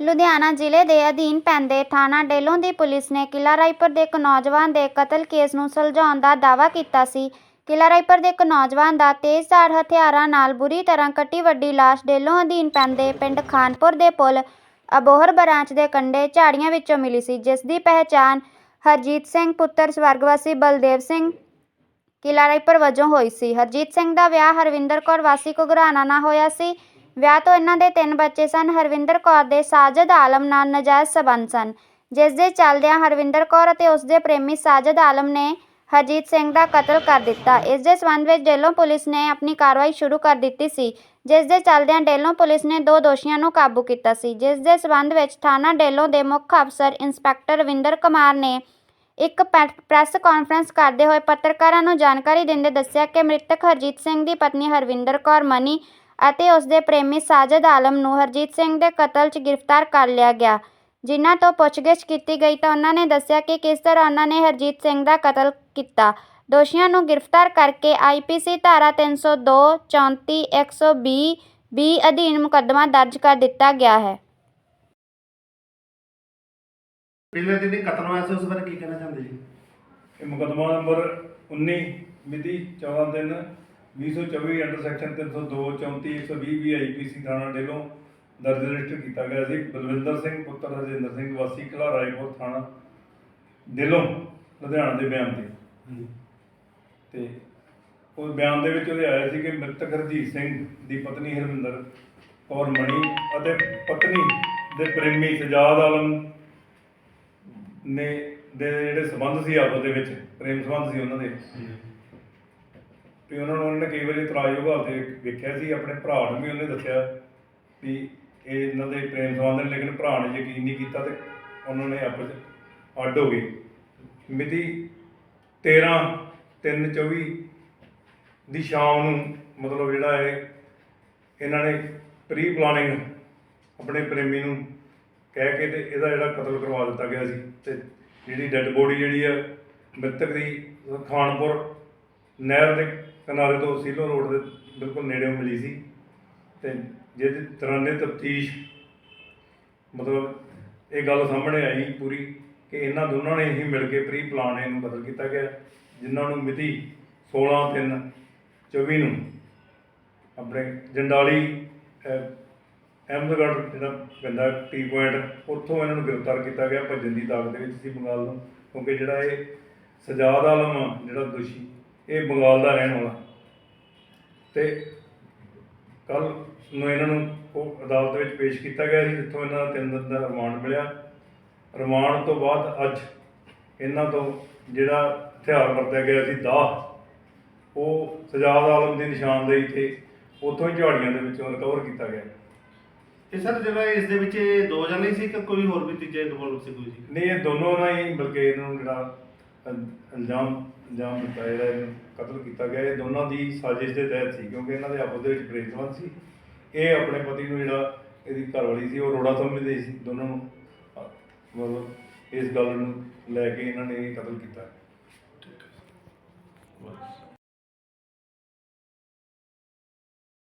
ਲੁਧਿਆਣਾ ਜ਼ਿਲ੍ਹੇ ਦੇ ਅਧੀਨ ਪੈਂਦੇ ਥਾਣਾ ਡੇਲੋਂ ਦੀ ਪੁਲਿਸ ਨੇ ਕਿਲਾ ਰਾਏਪੁਰ ਦੇ ਇੱਕ ਨੌਜਵਾਨ ਦੇ ਕਤਲ ਕੇਸ ਨੂੰ ਸੁਲਝਾਉਣ ਦਾ ਦਾਅਵਾ ਕੀਤਾ ਸੀ। ਕਿਲਾ ਰਾਏਪੁਰ ਦੇ ਇੱਕ ਨੌਜਵਾਨ ਦਾ ਤੇਜ਼ਧਾਰ ਹਥਿਆਰਾਂ ਨਾਲ ਬੁਰੀ ਤਰ੍ਹਾਂ ਕੱਟੀ ਵੱਡੀ ਲਾਸ਼ ਡੇਲੋਂ ਅਧੀਨ ਪੈਂਦੇ ਪਿੰਡ ਖਾਨਪੁਰ ਦੇ ਪੁਲ ਅਬੋਹਰ ਬਰਾਂਚ ਦੇ ਕੰਢੇ ਝਾੜੀਆਂ ਵਿੱਚੋਂ ਮਿਲੀ ਸੀ, ਜਿਸ ਦੀ ਪਹਿਚਾਣ ਹਰਜੀਤ ਸਿੰਘ ਪੁੱਤਰ ਸਵਰਗਵਾਸੀ ਬਲਦੇਵ ਸਿੰਘ ਕਿਲਾ ਰਾਏਪੁਰ ਵਜੋਂ ਹੋਈ ਸੀ। ਹਰਜੀਤ ਸਿੰਘ ਦਾ ਵਿਆਹ ਹਰਵਿੰਦਰ ਕੌਰ ਵਾਸੀ ਘੁਗਰਾਣਾ ਨਾਲ ਹੋਇਆ ਸੀ। ਵਿਆਹ ਤੋਂ ਇਹਨਾਂ ਦੇ ਤਿੰਨ ਬੱਚੇ ਸਨ, ਹਰਵਿੰਦਰ ਕੌਰ ਦੇ ਸਾਜਦ ਆਲਮ ਨਾਲ ਨਜਾਇਜ਼ ਸਬੰਧ ਸਨ, ਜਿਸ ਦੇ ਚੱਲਦਿਆਂ ਹਰਵਿੰਦਰ ਕੌਰ ਅਤੇ ਉਸ ਦੇ ਪ੍ਰੇਮੀ ਸਾਜਦ ਆਲਮ ਨੇ ਹਰਜੀਤ ਸਿੰਘ ਦਾ ਕਤਲ ਕਰ ਦਿੱਤਾ। ਇਸ ਦੇ ਸਬੰਧ ਵਿੱਚ ਡੇਲੋਂ ਪੁਲਿਸ ਨੇ ਆਪਣੀ ਕਾਰਵਾਈ ਸ਼ੁਰੂ ਕਰ ਦਿੱਤੀ ਸੀ, ਜਿਸ ਦੇ ਚੱਲਦਿਆਂ ਡੇਲੋਂ ਪੁਲਿਸ ਨੇ ਦੋ ਦੋਸ਼ੀਆਂ ਨੂੰ ਕਾਬੂ ਕੀਤਾ ਸੀ, ਜਿਸ ਦੇ ਸਬੰਧ ਵਿੱਚ ਥਾਣਾ ਡੇਲੋਂ ਦੇ ਮੁੱਖ ਅਫਸਰ ਇੰਸਪੈਕਟਰ ਰਵਿੰਦਰ ਕੁਮਾਰ ਨੇ ਇੱਕ ਪੈ- ਪ੍ਰੈਸ ਕਾਨਫਰੰਸ ਕਰਦੇ ਹੋਏ ਪੱਤਰਕਾਰਾਂ ਨੂੰ ਜਾਣਕਾਰੀ ਦਿੰਦੇ ਦੱਸਿਆ ਕਿ ਮ੍ਰਿਤਕ ਹਰਜੀਤ ਸਿੰਘ ਦੀ ਪਤਨੀ ਹਰਵਿੰਦਰ ਕੌਰ ਮਨੀ ਅਤੇ ਉਸ ਦੇ ਪ੍ਰੇਮੀ ਸਾਜਦ ਆਲਮ ਨੂੰ ਹਰਜੀਤ ਸਿੰਘ ਦੇ ਕਤਲ 'ਚ ਗ੍ਰਿਫਤਾਰ ਕਰ ਲਿਆ ਗਿਆ। ਜਿਨ੍ਹਾਂ ਤੋਂ ਪੁੱਛਗਿੱਛ ਕੀਤੀ ਗਈ ਤਾਂ ਉਹਨਾਂ ਨੇ ਦੱਸਿਆ ਕਿ ਕਿਸ ਤਰ੍ਹਾਂ ਉਹਨਾਂ ਨੇ ਹਰਜੀਤ ਸਿੰਘ ਦਾ ਕਤਲ ਕੀਤਾ। ਦੋਸ਼ੀਆਂ ਨੂੰ ਗ੍ਰਿਫਤਾਰ ਕਰਕੇ ਆਈਪੀਸੀ ਧਾਰਾ 302 34 120 ਬੀ ਅਧੀਨ ਮੁਕੱਦਮਾ ਦਰਜ ਕਰ ਦਿੱਤਾ ਗਿਆ ਹੈ। ਪਿਛਲੇ ਦਿਨ ਕਤਲ ਹੋਇਆ ਸੀ ਉਸ ਬਾਰੇ ਕੀ ਕਹਿਣਾ ਚਾਹੁੰਦੇ ਜੀ? ਇਹ ਮੁਕੱਦਮਾ ਨੰਬਰ 19 ਮਿਤੀ 14 ਦਿਨ 2024 ਅੰਡਰ ਸੈਕਸ਼ਨ 302 34 120 ਵੀ ਆਈਪੀਸੀ ਥਾਣਾ ਡੇਲੋਂ ਦਰਜ ਰਜਿਸਟਰ ਕੀਤਾ ਗਿਆ ਸੀ। ਬਲਵਿੰਦਰ ਸਿੰਘ ਪੁੱਤਰ ਰਜਿੰਦਰ ਸਿੰਘ ਵਾਸੀ ਕਿਲਾ ਰਾਏਪੁਰ ਥਾਣਾ ਡੇਲੋਂ ਲੁਧਿਆਣਾ ਦੇ ਬਿਆਨ ਤੇ। ਤੇ ਉਹ ਬਿਆਨ ਦੇ ਵਿੱਚ ਉਹਦੇ ਆਇਆ ਸੀ ਕਿ ਮ੍ਰਿਤਕ ਹਰਜੀਤ ਸਿੰਘ ਦੀ ਪਤਨੀ ਹਰਵਿੰਦਰ ਕੌਰ ਮਣੀ ਅਤੇ ਪਤਨੀ ਦੇ ਪ੍ਰੇਮੀ ਸਜਾਦ ਆਲਮ ਨੇ ਦੇ ਜਿਹੜੇ ਸਬੰਧ ਸੀ ਆਪਸ ਦੇ ਵਿੱਚ ਪ੍ਰੇਮ ਸਬੰਧ ਸੀ ਉਹਨਾਂ ਦੇ। ਵੀ ਉਹਨਾਂ ਨੂੰ ਉਹਨਾਂ ਨੇ ਕਈ ਵਾਰੀ ਇਤਰਾਜ਼ ਵਿਭਾਵ ਤੇ ਵੇਖਿਆ ਸੀ, ਆਪਣੇ ਭਰਾ ਨੂੰ ਵੀ ਉਹਨੇ ਦੱਸਿਆ ਵੀ ਇਹ ਇਹਨਾਂ ਦੇ ਪ੍ਰੇਮ ਸਬੰਧ ਨੇ, ਲੇਕਿਨ ਭਰਾ ਨੇ ਯਕੀਨ ਨਹੀਂ ਕੀਤਾ ਤੇ ਉਹਨਾਂ ਨੇ ਆਪਸ 'ਚ ਅੱਡ ਹੋ ਗਏ। ਮਿਤੀ 13 3 24 ਦੀ ਸ਼ਾਮ ਨੂੰ ਮਤਲਬ ਜਿਹੜਾ ਹੈ ਇਹਨਾਂ ਨੇ ਪ੍ਰੀ ਪਲਾਨਿੰਗ ਆਪਣੇ ਪ੍ਰੇਮੀ ਨੂੰ ਕਹਿ ਕੇ ਤੇ ਇਹਦਾ ਜਿਹੜਾ ਕਤਲ ਕਰਵਾ ਦਿੱਤਾ ਗਿਆ ਸੀ ਤੇ ਜਿਹੜੀ ਡੈੱਡ ਬੋਡੀ ਜਿਹੜੀ ਆ ਮ੍ਰਿਤਕ ਦੀ, ਖਾਨਪੁਰ ਨਹਿਰ ਦੇ ਕਿਨਾਰੇ ਤੋਂ ਸੀਲੋ ਰੋਡ ਦੇ ਬਿਲਕੁਲ ਨੇੜਿਓਂ ਮਿਲੀ ਸੀ। ਤੇ ਜਿਹਦੇ ਤਰਾਨੇ ਤਫਤੀਸ਼ ਮਤਲਬ ਇਹ ਗੱਲ ਸਾਹਮਣੇ ਆਈ ਪੂਰੀ ਕਿ ਇਹਨਾਂ ਦੋਨਾਂ ਨੇ ਹੀ ਮਿਲ ਕੇ ਪ੍ਰੀ ਪਲਾਨ ਇਹਨੂੰ ਬਦਲ ਕੀਤਾ ਗਿਆ ਜਿਨ੍ਹਾਂ ਨੂੰ ਮਿਤੀ 16 3 24 ਨੂੰ ਆਪਣੇ ਜੰਡਾਲੀ ਅਹਿਮਦਗੜ੍ਹ ਜਿਹੜਾ ਪੈਂਦਾ ਟੀ ਪੁਆਇੰਟ ਉੱਥੋਂ ਇਹਨਾਂ ਨੂੰ ਗ੍ਰਿਫਤਾਰ ਕੀਤਾ ਗਿਆ ਭੱਜਣ ਦੀ ਤਾਕਤ ਦੇ ਵਿੱਚ ਸੀ ਬੰਗਾਲ ਨੂੰ ਕਿਉਂਕਿ ਜਿਹੜਾ ਇਹ ਸਜਾਦ ਆਲਮ ਆ, ਜਿਹੜਾ ਦੋਸ਼ੀ ਇਹ ਬੰਗਾਲ ਦਾ ਰਹਿਣ ਵਾਲਾ। ਤੇ ਕੱਲ ਨੂੰ ਇਹਨਾਂ ਨੂੰ ਉਹ ਅਦਾਲਤ ਵਿੱਚ ਪੇਸ਼ ਕੀਤਾ ਗਿਆ ਸੀ ਜਿੱਥੋਂ ਇਹਨਾਂ ਦਾ ਤਿੰਨ ਦਿਨ ਦਾ ਰਿਮਾਂਡ ਮਿਲਿਆ। ਰਿਮਾਂਡ ਤੋਂ ਬਾਅਦ ਅੱਜ ਇਹਨਾਂ ਤੋਂ ਜਿਹੜਾ ਹਥਿਆਰ ਵਰਤਿਆ ਗਿਆ ਸੀ ਦਾਹ ਉਹ ਸਜਾਦ ਆਲਮ ਦੀ ਨਿਸ਼ਾਨਦੇਹੀ ਤੇ ਉੱਥੋਂ ਹੀ ਝਾੜੀਆਂ ਦੇ ਵਿੱਚੋਂ ਰਿਕਵਰ ਕੀਤਾ ਗਿਆ। ਇਹ ਸਰ ਜਿਹੜਾ ਇਸ ਦੇ ਵਿੱਚ ਇਹ ਦੋ ਜਣੇ ਸੀ ਕਿ ਕੋਈ ਹੋਰ ਵੀ ਤੀਜਾ ਇਨਵੋਲਵ ਸੀ ਕੋਈ ਜੀ? ਨਹੀਂ ਇਹ ਦੋਨੋਂ ਨਾਲ ਹੀ ਬਲਕਿ ਇਹਨਾਂ ਨੂੰ ਜਿਹੜਾ ਅੰਜਾਮ ਇਲਜ਼ਾਮ ਦਿੱਤਾ ਜਿਹੜਾ ਇਹਨੂੰ ਕਤਲ ਕੀਤਾ ਗਿਆ। ਇਹ ਦੋਨਾਂ ਦੀ ਸਾਜ਼ਿਸ਼ ਦੇ ਤਹਿਤ ਸੀ, ਕਿਉਂਕਿ ਇਹਨਾਂ ਦੇ ਆਪਸ ਦੇ ਵਿੱਚ ਪ੍ਰੇਮ ਸੀ। ਇਹ ਆਪਣੇ ਪਤੀ ਨੂੰ ਜਿਹੜਾ ਇਹਦੀ ਘਰਵਾਲੀ ਸੀ, ਉਹ ਰੋੜਾ ਸਮਝਦੇ ਸੀ। ਦੋਨਾਂ ਨੂੰ ਮਤਲਬ ਇਸ ਗੱਲ ਨੂੰ ਲੈ ਕੇ ਇਹਨਾਂ ਨੇ ਇਹ ਕਤਲ ਕੀਤਾ। ਬਸ